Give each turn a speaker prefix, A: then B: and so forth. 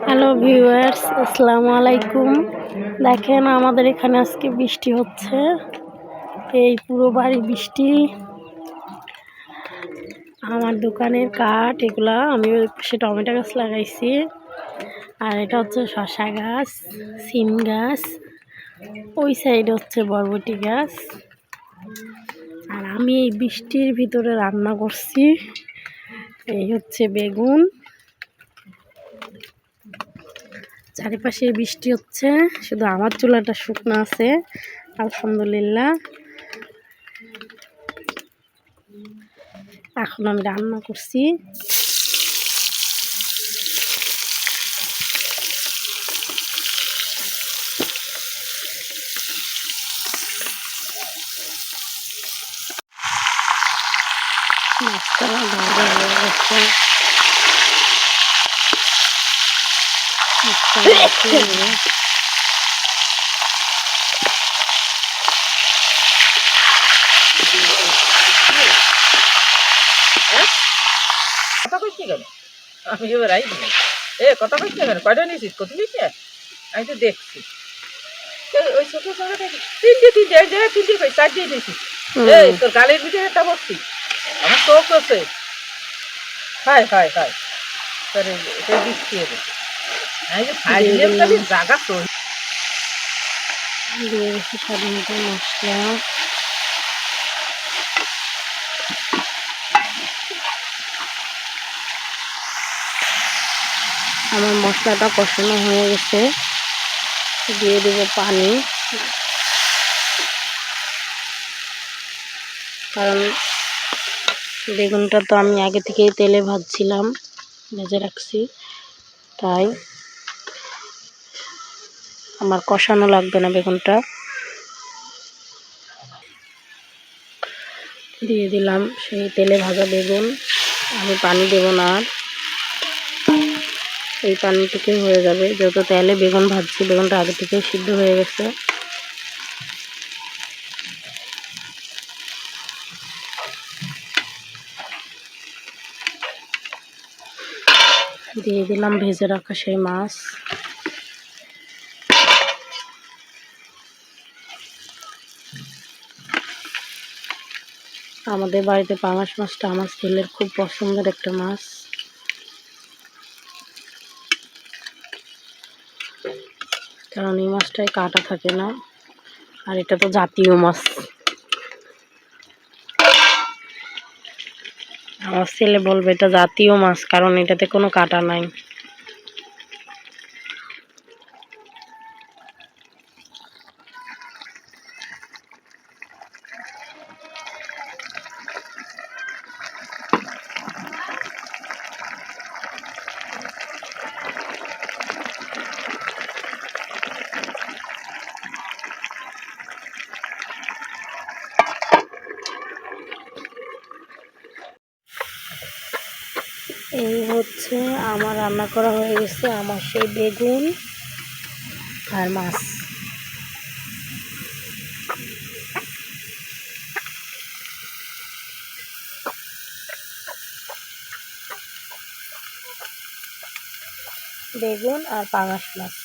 A: Hello viewers আসসালামু আলাইকুম। দেখেন, আমাদের এখানে আজকে বৃষ্টি হচ্ছে। এই পুরো বাড়ি বৃষ্টি। আমার দোকানের কাঠ, এগুলা আমি পাশে টমেটো গাছ লাগাইছি। আর এটা হচ্ছে শশা গাছ, সিম গাছ, ওই সাইড হচ্ছে বরবটি গাছ। আর আমি এই বৃষ্টির ভিতরে রান্না করছি। এই হচ্ছে বেগুন। চারিপাশে বৃষ্টি হচ্ছে শুধু আমার চুলাটা শুকনো আছে আলহামদুলিল্লাহ। এখন আমি রান্না করছি। মাছটা ভাজা হয়ে গেছে মাছটা মাখিয়ে নেব।
B: কথা কইছি কেন? আমি এবার আই এ কথা কইছি কেন? কয়টা নিয়েছিস? কত নিয়েছে? আমি তো দেখছি। ওই ছোট ছোটটা তিনটে তিনটে এক জায়গায় তিনটে কই? চার দিয়ে এই তোর গালের ভিতরে একটা বসছি আমার চোখ আছে। তোর এটা দিচ্ছি এবার আমি যে ফাইলে খালি জাগা তো
A: দিয়ে দিচ্ছি স্বাদ মতো মশলা আমার মশলাটা কষানো হয়ে গেছে। দিয়ে দেব পানি। কারণ বেগুনটা তো আমি আগে থেকেই তেলে ভাজছিলাম ভেজে রাখছি। তাই আমার কষানো লাগবে না বেগুনটা। দিয়ে দিলাম সেই তেলে ভাজা বেগুন। আমি পানি দেব না আর। এই পানিটুকুই হয়ে যাবে। যত তেলে বেগুন ভাজছি, বেগুনটা আগে থেকে সিদ্ধ হয়ে গেছে। দিয়ে দিলাম ভেজে রাখা সেই মাছ। আমাদের বাড়িতে পাঙাশ মাছটা আমার ছেলের খুব পছন্দের একটা মাছ। কারণ এই মাছটায় কাটা থাকে না, আর এটা তো জাতীয় মাছ। আমার ছেলে বলবে এটা জাতীয় মাছ, কারণ এটাতে কোনো কাটা নাই। এই হচ্ছে আমার রান্না করা হয়ে গেছে আমার সেই বেগুন আর মাছ। বেগুন আর পাঙাশ মাছ।